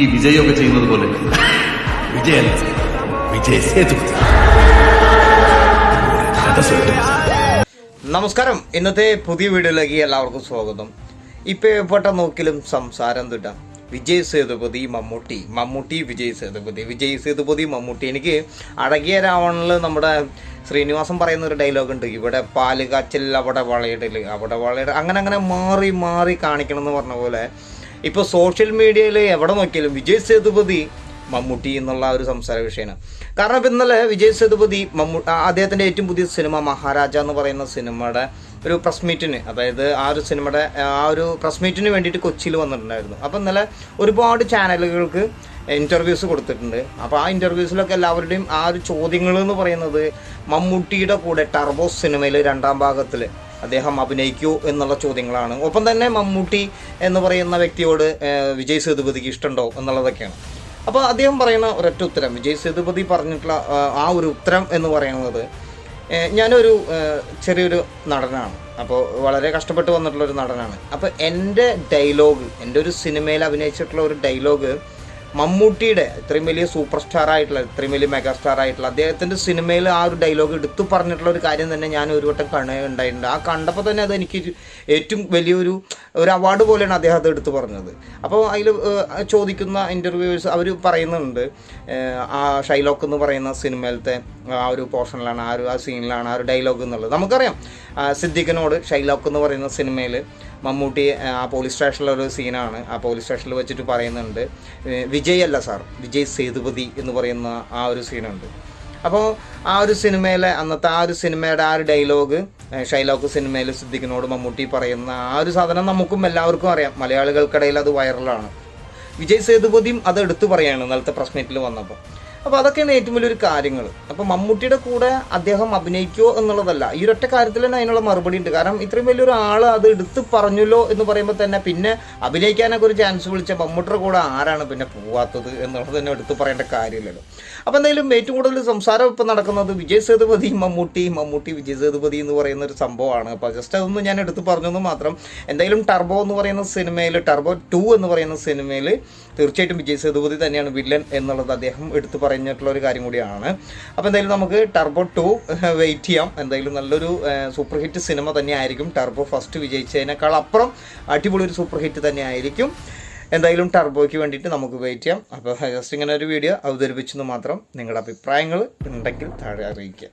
ഈ വിജയൊക്കെ ചെയ്യുന്നത് പോലെ. വിജയ വിജയ സേതു നമസ്കാരം. ഇന്നത്തെ പുതിയ വീഡിയോയിലേക്ക് എല്ലാവർക്കും സ്വാഗതം. ഇപ്പൊ പെട്ട നോക്കിലും സംസാരം തിട്ട. വിജയ് സേതുപതി മമ്മൂട്ടി. മമ്മൂട്ടി വിജയ് സേതുപതി വിജയ് സേതുപതി മമ്മൂട്ടി. എനിക്ക് അഴകിയ രാവണിൽ നമ്മുടെ ശ്രീനിവാസം പറയുന്ന ഒരു ഡയലോഗ് ഉണ്ട്. ഇവിടെ പാൽ കാച്ചിൽ അവിടെ വളയിടൽ അവിടെ വളയിടൽ അങ്ങനെ അങ്ങനെ മാറി മാറി കാണിക്കണം എന്ന് പറഞ്ഞ പോലെ ഇപ്പോൾ സോഷ്യൽ മീഡിയയിൽ എവിടെ നോക്കിയാലും വിജയ് സേതുപതി മമ്മൂട്ടി എന്നുള്ള ഒരു സംസാര വിഷയമാണ്. കാരണം ഇപ്പം ഇന്നലെ വിജയ് സേതുപതി മമ്മൂ അദ്ദേഹത്തിന്റെ ഏറ്റവും പുതിയ സിനിമ മഹാരാജ എന്ന് പറയുന്ന സിനിമയുടെ ഒരു പ്രസ് മീറ്റിന് അതായത് ആ ഒരു സിനിമയുടെ ആ ഒരു പ്രസ് മീറ്റിന് വേണ്ടിയിട്ട് കൊച്ചിയിൽ വന്നിട്ടുണ്ടായിരുന്നു. അപ്പം ഇന്നലെ ഒരുപാട് ചാനലുകൾക്ക് ഇന്റർവ്യൂസ് കൊടുത്തിട്ടുണ്ട്. അപ്പോൾ ആ ഇന്റർവ്യൂസിലൊക്കെ എല്ലാവരുടെയും ആ ഒരു ചോദ്യങ്ങൾ എന്ന് പറയുന്നത് മമ്മൂട്ടിയുടെ കൂടെ ടർബോസ് സിനിമയിൽ രണ്ടാം ഭാഗത്തിൽ അദ്ദേഹം അഭിനയിക്കൂ എന്നുള്ള ചോദ്യങ്ങളാണ്. ഒപ്പം തന്നെ മമ്മൂട്ടി എന്ന് പറയുന്ന വ്യക്തിയോട് വിജയ് സേതുപതിക്ക് ഇഷ്ടമുണ്ടോ എന്നുള്ളതൊക്കെയാണ്. അപ്പോൾ അദ്ദേഹം പറയുന്ന ഒരൊറ്റ ഉത്തരം വിജയ് സേതുപതി പറഞ്ഞിട്ടുള്ള ആ, ഒരു ഉത്തരം എന്ന് പറയുന്നത് ഞാനൊരു ചെറിയൊരു നടനാണ്. അപ്പോൾ വളരെ കഷ്ടപ്പെട്ട് വന്നിട്ടുള്ള ഒരു നടനാണ്. അപ്പോൾ എന്റെ ഡയലോഗ് എന്റെ ഒരു സിനിമയിൽ അഭിനയിച്ചിട്ടുള്ള ഒരു ഡയലോഗ് മമ്മൂട്ടിയുടെ ഇത്രയും വലിയ സൂപ്പർ സ്റ്റാർ ആയിട്ടുള്ള ഇത്രയും വലിയ മെഗാ സ്റ്റാർ ആയിട്ടുള്ള അദ്ദേഹത്തിന്റെ സിനിമയിൽ ആ ഒരു ഡയലോഗ് എടുത്തു പറഞ്ഞിട്ടുള്ള ഒരു കാര്യം തന്നെ ഞാൻ ഒരു വട്ടം കാണുകയുണ്ടായിട്ടുണ്ട് ആ കണ്ടപ്പോൾ തന്നെ അത് എനിക്ക് ഏറ്റവും വലിയൊരു ഒരു അവാർഡ് പോലെയാണ് അദ്ദേഹം അത് എടുത്തു പറഞ്ഞത്. അപ്പോൾ അതിൽ ചോദിക്കുന്ന ഇന്റർവ്യൂസ് അവർ പറയുന്നുണ്ട് ആ ഷൈലോക്ക് എന്ന് പറയുന്ന സിനിമയിലത്തെ ആ ഒരു പോർഷനിലാണ് ആ ഒരു ആ സീനിലാണ് ആ ഒരു ഡയലോഗ് എന്നുള്ളത്. നമുക്കറിയാം സിദ്ദിഖിനോട് ഷൈലോക്ക് എന്ന് പറയുന്ന സിനിമയിൽ മമ്മൂട്ടി ആ, പോലീസ് സ്റ്റേഷനിലെ ഒരു സീനാണ് ആ പോലീസ് സ്റ്റേഷനിൽ വെച്ചിട്ട് പറയുന്നുണ്ട് ഏഹ്, വിജയ് അല്ല സാർ. വിജയ് സേതുപതി എന്ന് പറയുന്ന ആ ഒരു സീനുണ്ട്. അപ്പോൾ ആ ഒരു സിനിമയിലെ അന്നത്തെ ആ ഒരു സിനിമയുടെ ആ ഒരു ഡയലോഗ് ഷൈലോക്ക് സിനിമയിൽ സിദ്ദിഖിനോട് മമ്മൂട്ടി പറയുന്ന ആ ഒരു സാധനം നമുക്കും എല്ലാവർക്കും അറിയാം. മലയാളികൾക്കിടയിൽ അത് വൈറലാണ് വിജയ് സേതുപതിയും അത് എടുത്തു പറയാണ് ഇന്നലത്തെ പ്രസ് മീറ്റിൽ വന്നപ്പോൾ. അപ്പോൾ അതൊക്കെയാണ് ഏറ്റവും വലിയൊരു കാര്യങ്ങൾ അപ്പോൾ മമ്മൂട്ടിയുടെ കൂടെ അദ്ദേഹം അഭിനയിക്കുമോ എന്നുള്ളതല്ല. ഈ ഒരൊറ്റ കാര്യത്തിൽ തന്നെ അതിനുള്ള മറുപടി ഉണ്ട്. കാരണം ഇത്രയും വലിയൊരു ആൾ അത് എടുത്ത് പറഞ്ഞല്ലോ എന്ന് പറയുമ്പോൾ തന്നെ പിന്നെ അഭിനയിക്കാനൊക്കെ ഒരു ചാൻസ് വിളിച്ച മമ്മൂട്ടിയുടെ കൂടെ ആരാണ് പിന്നെ പോവാത്തത് എന്നുള്ളത് തന്നെ എടുത്ത് പറയേണ്ട കാര്യമില്ലല്ലോ. അപ്പോൾ എന്തായാലും ഏറ്റവും കൂടുതൽ സംസാരം ഇപ്പം നടക്കുന്നത് വിജയ് സേതുപതി മമ്മൂട്ടി മമ്മൂട്ടി വിജയ് സേതുപതി എന്ന് പറയുന്ന ഒരു സംഭവമാണ്. അപ്പോൾ ജസ്റ്റ് അതൊന്നും ഞാൻ എടുത്ത് പറഞ്ഞെന്ന് മാത്രം. എന്തായാലും ടർബോ എന്ന് പറയുന്ന സിനിമയിൽ ടർബോ ടു എന്ന് പറയുന്ന സിനിമയിൽ തീർച്ചയായിട്ടും വിജയ് സേതുപതി തന്നെയാണ് വില്ലൻ എന്നുള്ളത് അദ്ദേഹം എടുത്തു പറഞ്ഞിട്ടുള്ള ഒരു കാര്യം കൂടിയാണ്. അപ്പോൾ എന്തായാലും നമുക്ക് ടർബോ ടു വെയിറ്റ് ചെയ്യാം. എന്തായാലും നല്ലൊരു സൂപ്പർ ഹിറ്റ് സിനിമ തന്നെയായിരിക്കും ടർബോ ഫസ്റ്റ് വിജയിച്ചതിനേക്കാൾ അപ്പുറം അടിപൊളി ഒരു സൂപ്പർ ഹിറ്റ് തന്നെയായിരിക്കും. എന്തായാലും ടർബോയ്ക്ക് വേണ്ടിയിട്ട് നമുക്ക് വെയിറ്റ് ചെയ്യാം. അപ്പോൾ ജസ്റ്റ് ഇങ്ങനെ ഒരു വീഡിയോ അവതരിപ്പിച്ചെന്ന് മാത്രം നിങ്ങളുടെ അഭിപ്രായങ്ങൾ ഉണ്ടെങ്കിൽ താഴെ അറിയിക്കുക.